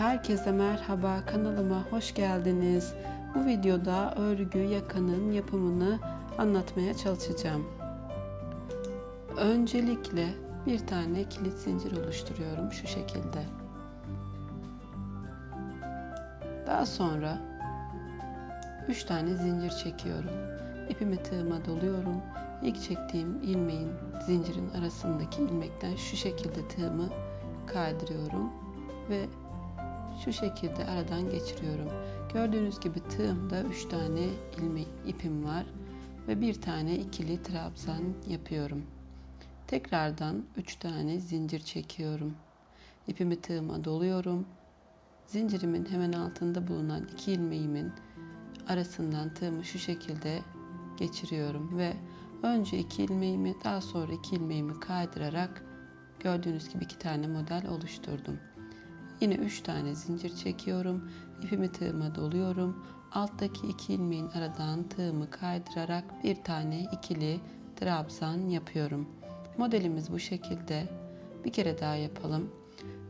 Herkese merhaba kanalıma hoş geldiniz. Bu videoda örgü yakanın yapımını anlatmaya çalışacağım. Öncelikle bir tane kilit zincir oluşturuyorum şu şekilde. Daha sonra 3 tane zincir çekiyorum. İpimi tığıma doluyorum. İlk çektiğim ilmeğin zincirin arasındaki ilmekten şu şekilde tığımı kaydırıyorum ve şu şekilde aradan geçiriyorum. Gördüğünüz gibi tığımda 3 tane ilmek ipim var ve bir tane ikili trabzan yapıyorum. Tekrardan 3 tane zincir çekiyorum. İpimi tığıma doluyorum. Zincirimin hemen altında bulunan iki ilmeğimin arasından tığımı şu şekilde geçiriyorum ve önce iki ilmeğimi daha sonra iki ilmeğimi kaydırarak gördüğünüz gibi iki tane model oluşturdum. Yine 3 tane zincir çekiyorum. İpimi tığıma doluyorum. Alttaki iki ilmeğin aradan tığımı kaydırarak bir tane ikili trabzan yapıyorum. Modelimiz bu şekilde. Bir kere daha yapalım.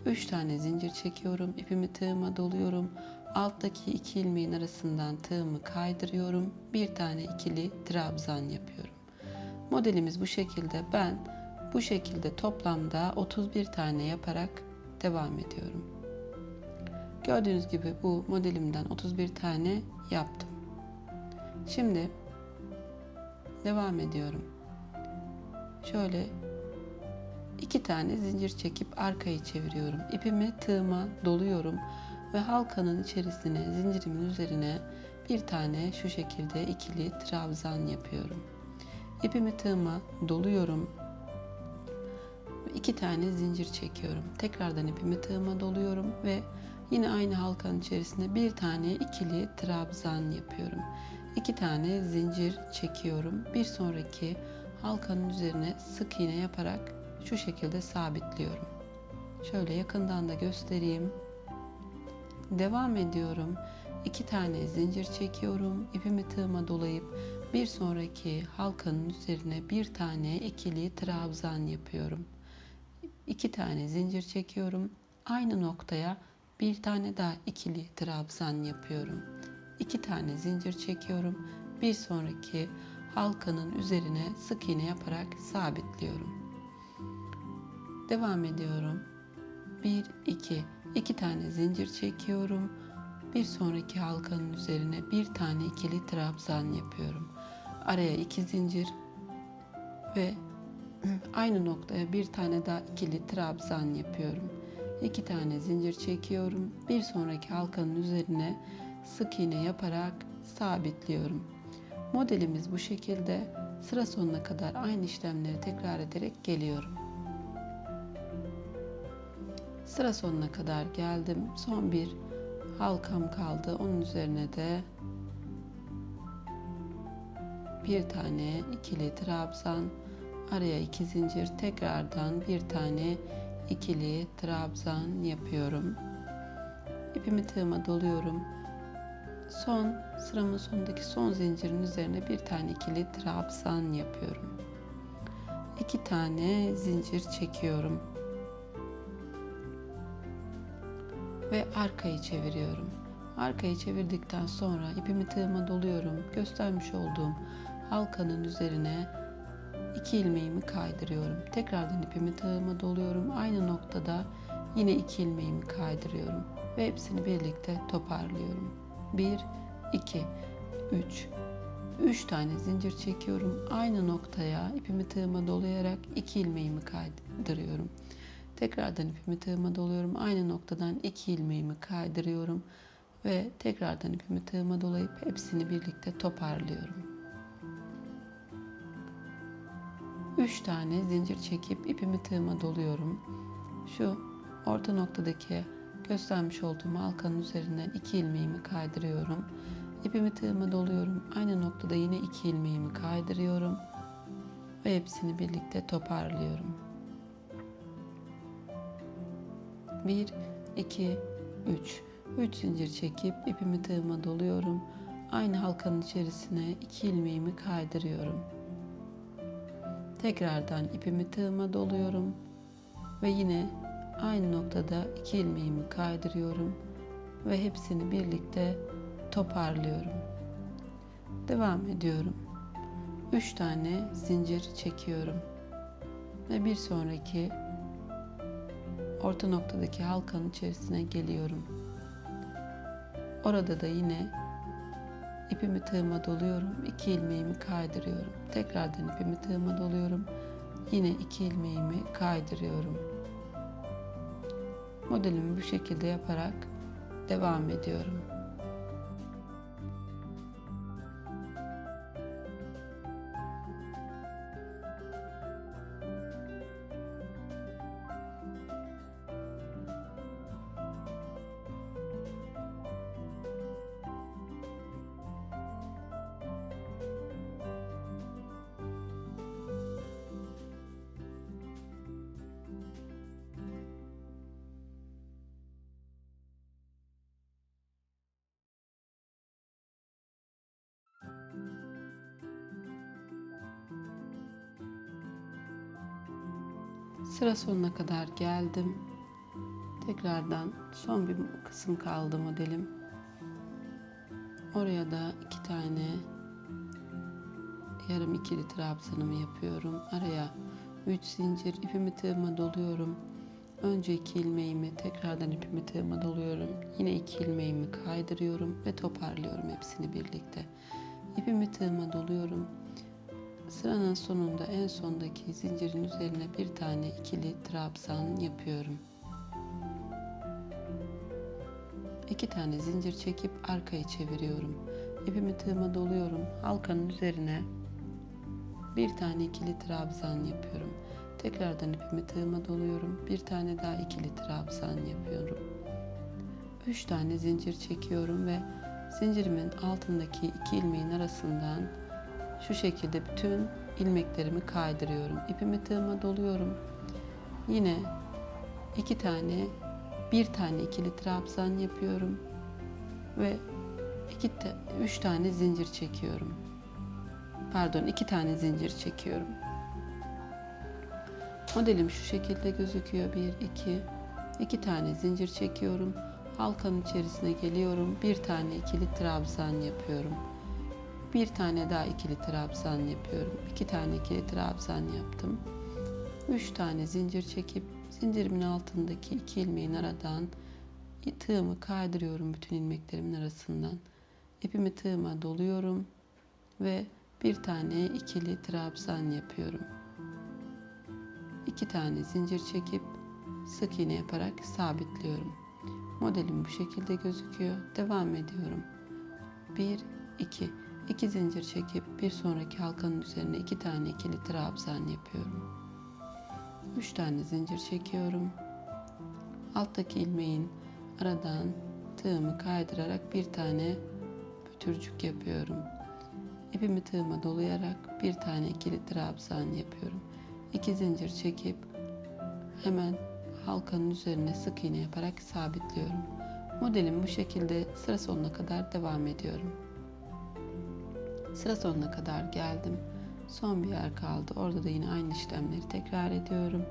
3 tane zincir çekiyorum. İpimi tığıma doluyorum. Alttaki iki ilmeğin arasından tığımı kaydırıyorum. Bir tane ikili trabzan yapıyorum. Modelimiz bu şekilde. Ben bu şekilde toplamda 31 tane yaparak devam ediyorum. Gördüğünüz gibi bu modelimden 31 tane yaptım. Şimdi devam ediyorum. Şöyle iki tane zincir çekip arkayı çeviriyorum. İpimi tığıma doluyorum ve halkanın içerisine zincirimin üzerine bir tane şu şekilde ikili trabzan yapıyorum. İpimi tığıma doluyorum. iki tane zincir çekiyorum. Tekrardan ipimi tığıma doluyorum ve yine aynı halkanın içerisine bir tane ikili trabzan yapıyorum. İki tane zincir çekiyorum. Bir sonraki halkanın üzerine sık iğne yaparak şu şekilde sabitliyorum. Şöyle yakından da göstereyim. Devam ediyorum. İki tane zincir çekiyorum. İpimi tığıma dolayıp bir sonraki halkanın üzerine bir tane ikili trabzan yapıyorum. İki tane zincir çekiyorum. Aynı noktaya bir tane daha ikili trabzan yapıyorum. İki tane zincir çekiyorum. Bir sonraki halkanın üzerine sık iğne yaparak sabitliyorum. Devam ediyorum. 1 2 2 tane zincir çekiyorum. Bir sonraki halkanın üzerine bir tane ikili trabzan yapıyorum. Araya iki zincir ve aynı noktaya bir tane daha ikili trabzan yapıyorum. İki tane zincir çekiyorum. Bir sonraki halkanın üzerine sık iğne yaparak sabitliyorum. Modelimiz bu şekilde. Sıra sonuna kadar aynı işlemleri tekrar ederek geliyorum. Sıra sonuna kadar geldim. Son bir halkam kaldı. Onun üzerine de bir tane ikili trabzan, araya iki zincir, tekrardan bir tane ikili trabzan yapıyorum. İpimi tığıma doluyorum. Son sıramın sonundaki son zincirin üzerine bir tane ikili trabzan yapıyorum. İki tane zincir çekiyorum. Ve arkayı çeviriyorum. Arkayı çevirdikten sonra ipimi tığıma doluyorum. Göstermiş olduğum halkanın üzerine iki ilmeğimi kaydırıyorum. Tekrardan ipimi tığıma doluyorum. Aynı noktada yine iki ilmeğimi kaydırıyorum ve hepsini birlikte toparlıyorum. 1 2 3 3 tane zincir çekiyorum. Aynı noktaya ipimi tığıma dolayarak iki ilmeğimi kaydırıyorum. Tekrardan ipimi tığıma doluyorum. Aynı noktadan iki ilmeğimi kaydırıyorum ve tekrardan ipimi tığıma dolayıp hepsini birlikte toparlıyorum. 3 tane zincir çekip ipimi tığıma doluyorum. Şu orta noktadaki göstermiş olduğum halkanın üzerinden iki ilmeğimi kaydırıyorum. İpimi tığıma doluyorum. Aynı noktada yine iki ilmeğimi kaydırıyorum ve hepsini birlikte toparlıyorum. 1 2 3 3 zincir çekip ipimi tığıma doluyorum. Aynı halkanın içerisine iki ilmeğimi kaydırıyorum. Tekrardan ipimi tığıma doluyorum ve yine aynı noktada iki ilmeğimi kaydırıyorum ve hepsini birlikte toparlıyorum. Devam ediyorum. 3 tane zincir çekiyorum. Ve bir sonraki orta noktadaki halkanın içerisine geliyorum. Orada da yine ipimi tığıma doluyorum. 2 ilmeğimi kaydırıyorum. Tekrardan ipimi tığıma doluyorum. Yine 2 ilmeğimi kaydırıyorum. Modelimi bu şekilde yaparak devam ediyorum. Sıra sonuna kadar geldim. Tekrardan son bir kısım kaldı modelim. Oraya da iki tane yarım ikili trabzanımı yapıyorum. Araya 3 zincir ipimi tığıma doluyorum. Önce iki ilmeğimi tekrardan ipimi tığıma doluyorum. Yine iki ilmeğimi kaydırıyorum ve toparlıyorum hepsini birlikte. İpimi tığıma doluyorum. Sıranın sonunda en sondaki zincirin üzerine bir tane ikili trabzan yapıyorum. İki tane zincir çekip arkaya çeviriyorum. İpimi tığıma doluyorum. Halkanın üzerine bir tane ikili trabzan yapıyorum. Tekrardan ipimi tığıma doluyorum. Bir tane daha ikili trabzan yapıyorum. Üç tane zincir çekiyorum ve zincirimin altındaki iki ilmeğin arasından şu şekilde bütün ilmeklerimi kaydırıyorum. İpimi tığıma doluyorum. Yine iki tane, bir tane ikili trabzan yapıyorum ve iki, üç tane zincir çekiyorum. Pardon, iki tane zincir çekiyorum. Modelim şu şekilde gözüküyor. Bir, iki, iki tane zincir çekiyorum. Halkanın içerisine geliyorum. Bir tane ikili trabzan yapıyorum. Bir tane daha ikili trabzan yapıyorum. İki tane ikili trabzan yaptım. Üç tane zincir çekip zincirimin altındaki iki ilmeğin aradan tığımı kaydırıyorum bütün ilmeklerimin arasından. İpimi tığıma doluyorum ve bir tane ikili trabzan yapıyorum. İki tane zincir çekip sık iğne yaparak sabitliyorum. Modelim bu şekilde gözüküyor. Devam ediyorum. 1 2 2 zincir çekip bir sonraki halkanın üzerine iki tane ikili trabzan yapıyorum. 3 tane zincir çekiyorum. Alttaki ilmeğin aradan tığımı kaydırarak bir tane pütürcük yapıyorum. İpimi tığıma dolayarak bir tane ikili trabzan yapıyorum. 2 zincir çekip hemen halkanın üzerine sık iğne yaparak sabitliyorum. Modelim bu şekilde sıra sonuna kadar devam ediyorum. Sıra sonuna kadar geldim. Son bir yer kaldı. Orada da yine aynı işlemleri tekrar ediyorum.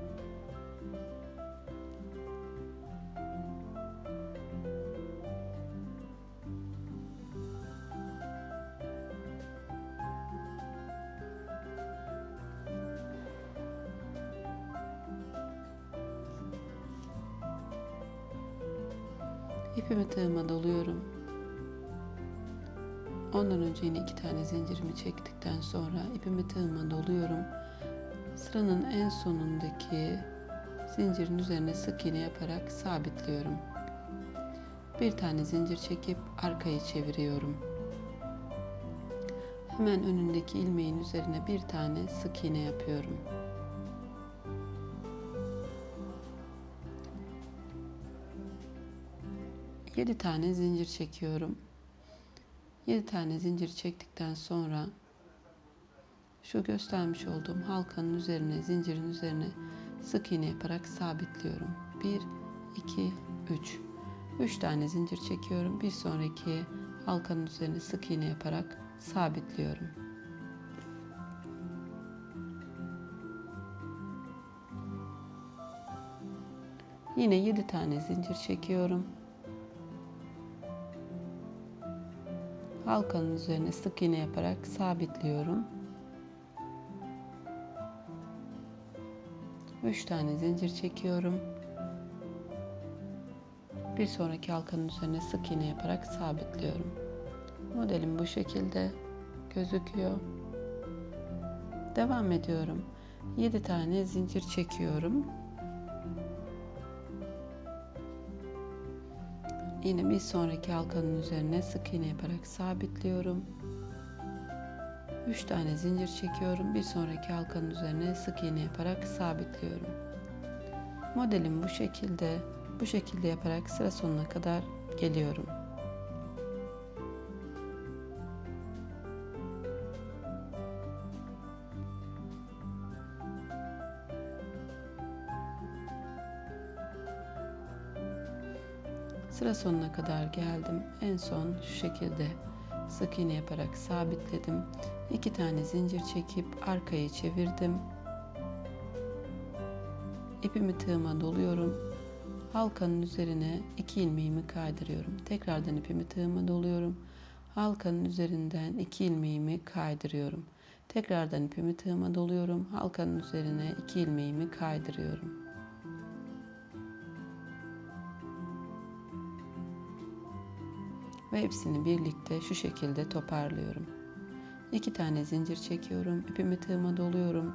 İpimi tığıma doluyorum. İki tane zincirimi çektikten sonra ipimi tığıma doluyorum. Sıranın en sonundaki zincirin üzerine sık iğne yaparak sabitliyorum. Bir tane zincir çekip arkaya çeviriyorum. Hemen önündeki ilmeğin üzerine bir tane sık iğne yapıyorum. 7 tane zincir çekiyorum. 7 tane zincir çektikten sonra şu göstermiş olduğum halkanın üzerine, zincirin üzerine sık iğne yaparak sabitliyorum. 1 2 3 3 tane zincir çekiyorum. Bir sonraki halkanın üzerine sık iğne yaparak sabitliyorum. Yine 7 tane zincir çekiyorum. Halkanın üzerine sık iğne yaparak sabitliyorum. 3 tane zincir çekiyorum. Bir sonraki halkanın üzerine sık iğne yaparak sabitliyorum. Modelim bu şekilde gözüküyor. Devam ediyorum. 7 tane zincir çekiyorum. Yine bir sonraki halkanın üzerine sık iğne yaparak sabitliyorum. 3 tane zincir çekiyorum. Bir sonraki halkanın üzerine sık iğne yaparak sabitliyorum. Modelim bu şekilde. Bu şekilde yaparak sıra sonuna kadar geliyorum. Sıra sonuna kadar geldim. En son şu şekilde sık iğne yaparak sabitledim. İki tane zincir çekip arkayı çevirdim. İpimi tığıma doluyorum. Halkanın üzerine iki ilmeğimi kaydırıyorum. Tekrardan ipimi tığıma doluyorum. Halkanın üzerinden iki ilmeğimi kaydırıyorum. Tekrardan ipimi tığıma doluyorum. Halkanın üzerine iki ilmeğimi kaydırıyorum. Ve hepsini birlikte şu şekilde toparlıyorum. İki tane zincir çekiyorum. ipimi tığıma doluyorum.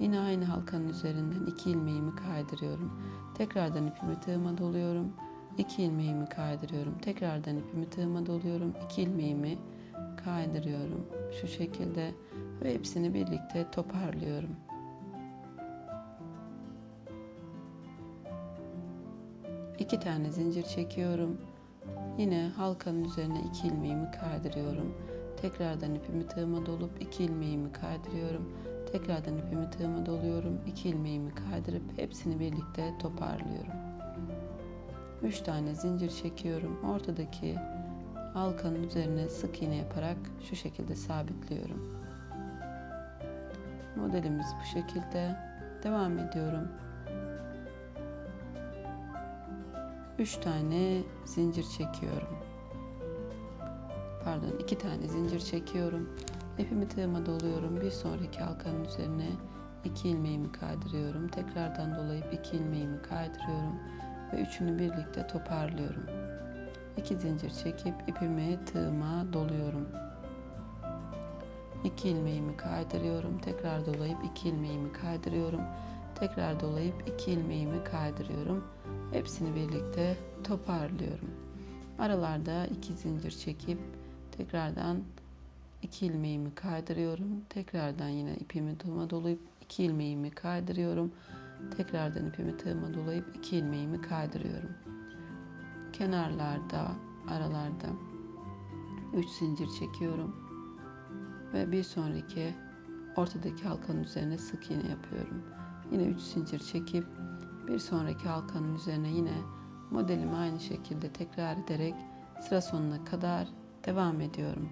Yine aynı halkanın üzerinden iki ilmeğimi kaydırıyorum. Tekrardan ipimi tığıma doluyorum. İki ilmeğimi kaydırıyorum. Tekrardan ipimi tığıma doluyorum. İki ilmeğimi kaydırıyorum. Şu şekilde ve hepsini birlikte toparlıyorum. İki tane zincir çekiyorum. Yine halkanın üzerine iki ilmeğimi kaydırıyorum. Tekrardan ipimi tığıma dolup iki ilmeğimi kaydırıyorum. Tekrardan ipimi tığıma doluyorum. iki ilmeğimi kaydırıp hepsini birlikte toparlıyorum. 3 tane zincir çekiyorum. Ortadaki halkanın üzerine sık iğne yaparak şu şekilde sabitliyorum. Modelimiz bu şekilde. Devam ediyorum. 3 tane zincir çekiyorum. Pardon, 2 tane zincir çekiyorum. İpimi tığıma doluyorum. Bir sonraki halkanın üzerine 2 ilmeğimi kaydırıyorum. Tekrardan dolayıp 2 ilmeğimi kaydırıyorum ve üçünü birlikte toparlıyorum. 2 zincir çekip ipimi tığıma doluyorum. 2 ilmeğimi kaydırıyorum. Tekrar dolayıp 2 ilmeğimi kaydırıyorum. Tekrar dolayıp 2 ilmeğimi kaydırıyorum. Hepsini birlikte toparlıyorum. Aralarda 2 zincir çekip tekrardan 2 ilmeğimi kaydırıyorum. Tekrardan yine ipimi tığıma dolayıp 2 ilmeğimi kaydırıyorum. Tekrardan ipimi tığıma dolayıp 2 ilmeğimi kaydırıyorum. Kenarlarda, aralarda 3 zincir çekiyorum. Ve bir sonraki ortadaki halkanın üzerine sık iğne yapıyorum. Yine 3 zincir çekip bir sonraki halkanın üzerine yine modelimi aynı şekilde tekrar ederek sıra sonuna kadar devam ediyorum.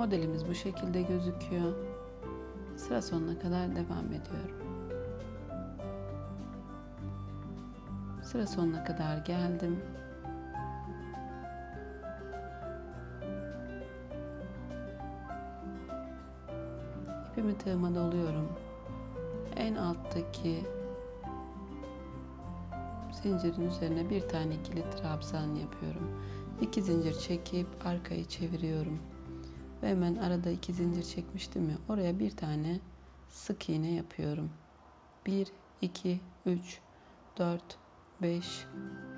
Modelimiz bu şekilde gözüküyor. Sıra sonuna kadar devam ediyorum. Sıra sonuna kadar geldim. İpimi tığıma doluyorum. En alttaki zincirin üzerine bir tane ikili trabzan yapıyorum. İki zincir çekip arkayı çeviriyorum. Ve hemen arada iki zincir çekmiştim ya oraya bir tane sık iğne yapıyorum. 1, 2, 3, 4, 5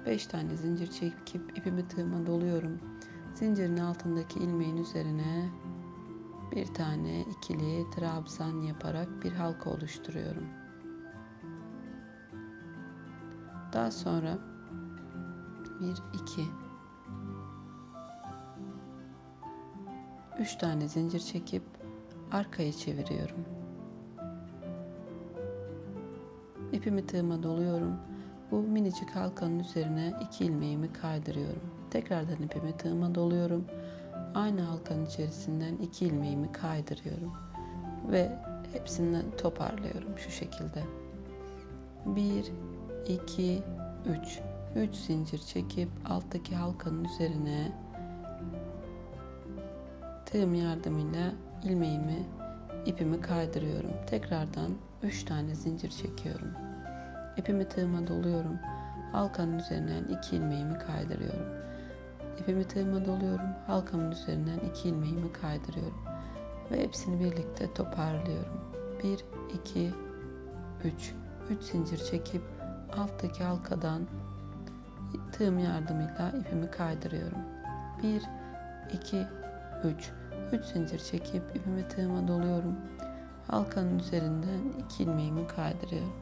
5 tane zincir çekip ipimi tığıma doluyorum. Zincirin altındaki ilmeğin üzerine bir tane ikili trabzan yaparak bir halka oluşturuyorum. Daha sonra 1 2 3 tane zincir çekip arkaya çeviriyorum. İpimi tığıma doluyorum. Bu minicik halkanın üzerine iki ilmeğimi kaydırıyorum. Tekrardan ipimi tığıma doluyorum. Aynı halkanın içerisinden iki ilmeğimi kaydırıyorum. Ve hepsini toparlıyorum şu şekilde. 1, 2, 3. 3 zincir çekip alttaki halkanın üzerine tığım yardımıyla ilmeğimi ipimi kaydırıyorum. Tekrardan 3 tane zincir çekiyorum. İpimi tığıma doluyorum. Halkanın üzerinden 2 ilmeğimi kaydırıyorum. İpimi tığıma doluyorum. Halkamın üzerinden 2 ilmeğimi kaydırıyorum. Ve hepsini birlikte toparlıyorum. 1 2 3 3 zincir çekip alttaki halkadan tığım yardımıyla ipimi kaydırıyorum. 1 2 3 3 zincir çekip ipimi tığıma doluyorum. Halkanın üzerinden 2 ilmeğimi kaydırıyorum.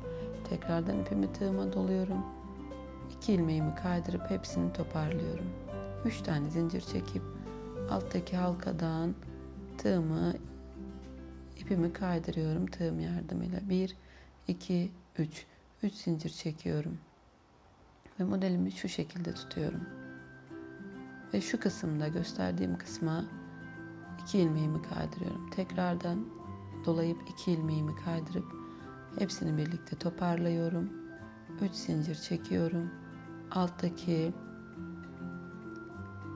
Tekrardan ipimi tığıma doluyorum. 2 ilmeğimi kaydırıp hepsini toparlıyorum. 3 tane zincir çekip alttaki halkadan tığımı ipimi kaydırıyorum tığım yardımıyla. 1 2 3 3 zincir çekiyorum. Ve modelimi şu şekilde tutuyorum. Ve şu kısımda gösterdiğim kısma 2 ilmeğimi kaydırıyorum. Tekrardan dolayıp 2 ilmeğimi kaydırıp hepsini birlikte toparlıyorum. 3 zincir çekiyorum. Alttaki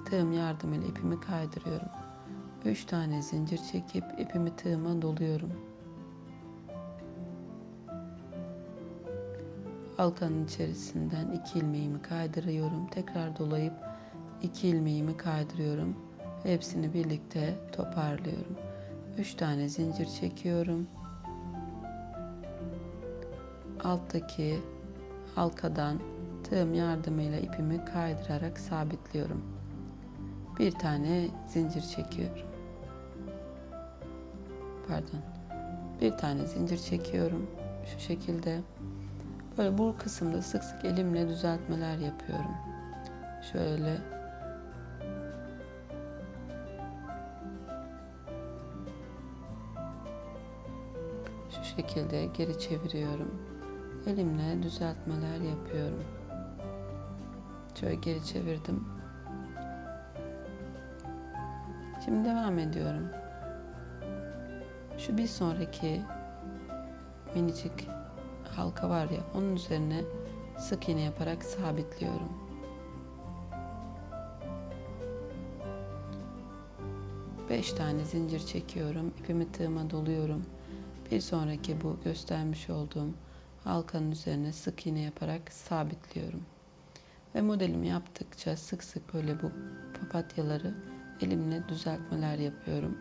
tığım yardımıyla ipimi kaydırıyorum. 3 tane zincir çekip ipimi tığıma doluyorum. Halkanın içerisinden 2 ilmeğimi kaydırıyorum. Tekrar dolayıp 2 ilmeğimi kaydırıyorum. Hepsini birlikte toparlıyorum. 3 tane zincir çekiyorum. Alttaki halkadan tığım yardımıyla ipimi kaydırarak sabitliyorum. Bir tane zincir çekiyorum. Pardon. Bir tane zincir çekiyorum. Şu şekilde. Böyle bu kısımda sık sık elimle düzeltmeler yapıyorum. Şöyle şekilde geri çeviriyorum. Elimle düzeltmeler yapıyorum. Şöyle geri çevirdim. Şimdi devam ediyorum. Şu bir sonraki minicik halka var ya onun üzerine sık iğne yaparak sabitliyorum. Beş tane zincir çekiyorum. ipimi tığıma doluyorum. Bir sonraki bu göstermiş olduğum halkanın üzerine sık iğne yaparak sabitliyorum. Ve modelimi yaptıkça sık sık böyle bu papatyaları elimle düzeltmeler yapıyorum.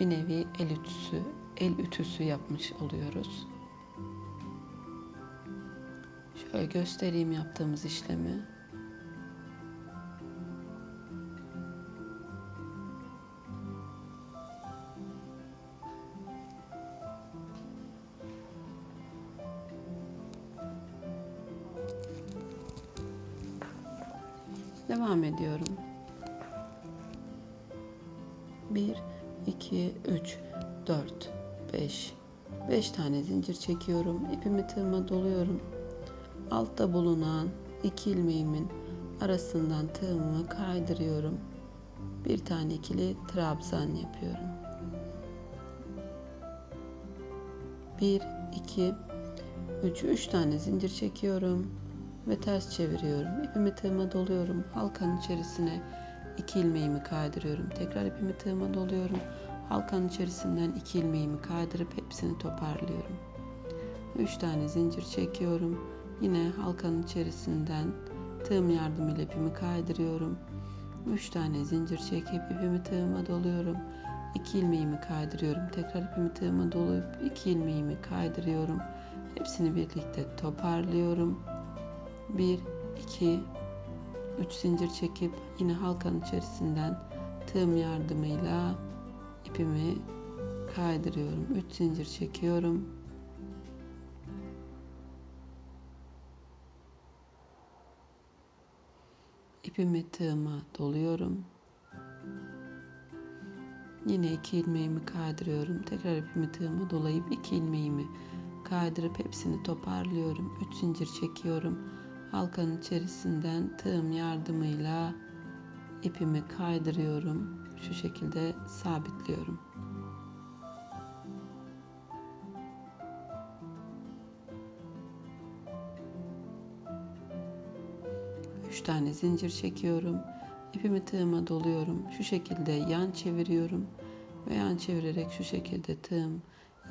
Bir nevi el ütüsü, el ütüsü yapmış oluyoruz. Şöyle göstereyim yaptığımız işlemi. Devam ediyorum. 1 2 3 4 5 5 tane zincir çekiyorum. İpimi tığıma doluyorum. Altta bulunan iki ilmeğimin arasından tığımı kaydırıyorum. Bir tane ikili trabzan yapıyorum. 1 2 3 3 tane zincir çekiyorum ve ters çeviriyorum. İpimi tığıma doluyorum. Halkanın içerisine iki ilmeğimi kaydırıyorum. Tekrar ipimi tığıma doluyorum. Halkanın içerisinden iki ilmeğimi kaydırıp hepsini toparlıyorum. Üç tane zincir çekiyorum. Yine halkanın içerisinden tığım yardımıyla ipimi kaydırıyorum. Üç tane zincir çekip ipimi tığıma doluyorum. İki ilmeğimi kaydırıyorum. Tekrar ipimi tığıma dolayıp iki ilmeğimi kaydırıyorum. Hepsini birlikte toparlıyorum. 1 2 3 zincir çekip yine halkanın içerisinden tığım yardımıyla ipimi kaydırıyorum. 3 zincir çekiyorum. İpimi tığıma doluyorum. Yine iki ilmeğimi kaydırıyorum. Tekrar ipimi tığıma dolayıp iki ilmeğimi kaydırıp hepsini toparlıyorum. 3 zincir çekiyorum. Halkanın içerisinden tığım yardımıyla ipimi kaydırıyorum. Şu şekilde sabitliyorum. Üç tane zincir çekiyorum. İpimi tığıma doluyorum. Şu şekilde yan çeviriyorum ve yan çevirerek şu şekilde tığım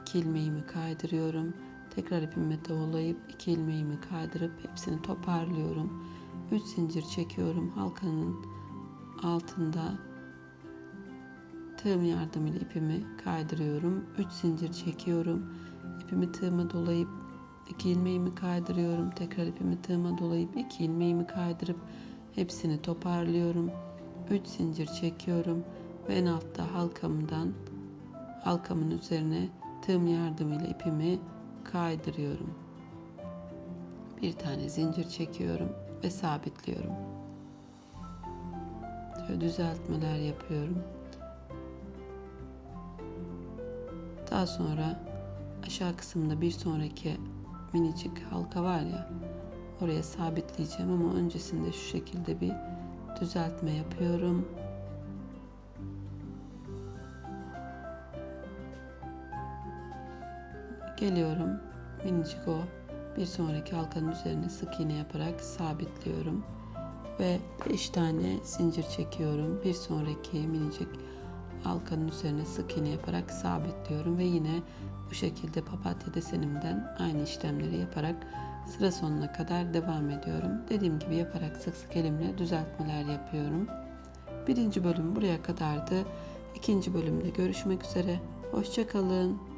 iki ilmeğimi kaydırıyorum. Tekrar ipimi dolayıp iki ilmeğimi kaydırıp hepsini toparlıyorum. 3 zincir çekiyorum. Halkanın altında tığım yardımıyla ipimi kaydırıyorum. 3 zincir çekiyorum. İpimi tığıma dolayıp iki ilmeğimi kaydırıyorum. Tekrar ipimi tığıma dolayıp iki ilmeğimi kaydırıp hepsini toparlıyorum. 3 zincir çekiyorum ve en altta halkamdan halkamın üzerine tığım yardımıyla ipimi kaydırıyorum. Bir tane zincir çekiyorum ve sabitliyorum. Şöyle düzeltmeler yapıyorum. Daha sonra aşağı kısımda bir sonraki minicik halka var ya oraya sabitleyeceğim ama öncesinde şu şekilde bir düzeltme yapıyorum. Geliyorum. Minicik o. Bir sonraki halkanın üzerine sık iğne yaparak sabitliyorum. Ve 5 tane zincir çekiyorum. Bir sonraki minicik halkanın üzerine sık iğne yaparak sabitliyorum. Ve yine bu şekilde papatya desenimden aynı işlemleri yaparak sıra sonuna kadar devam ediyorum. Dediğim gibi yaparak sık sık elimle düzeltmeler yapıyorum. Birinci bölüm buraya kadardı. İkinci bölümde görüşmek üzere. Hoşçakalın.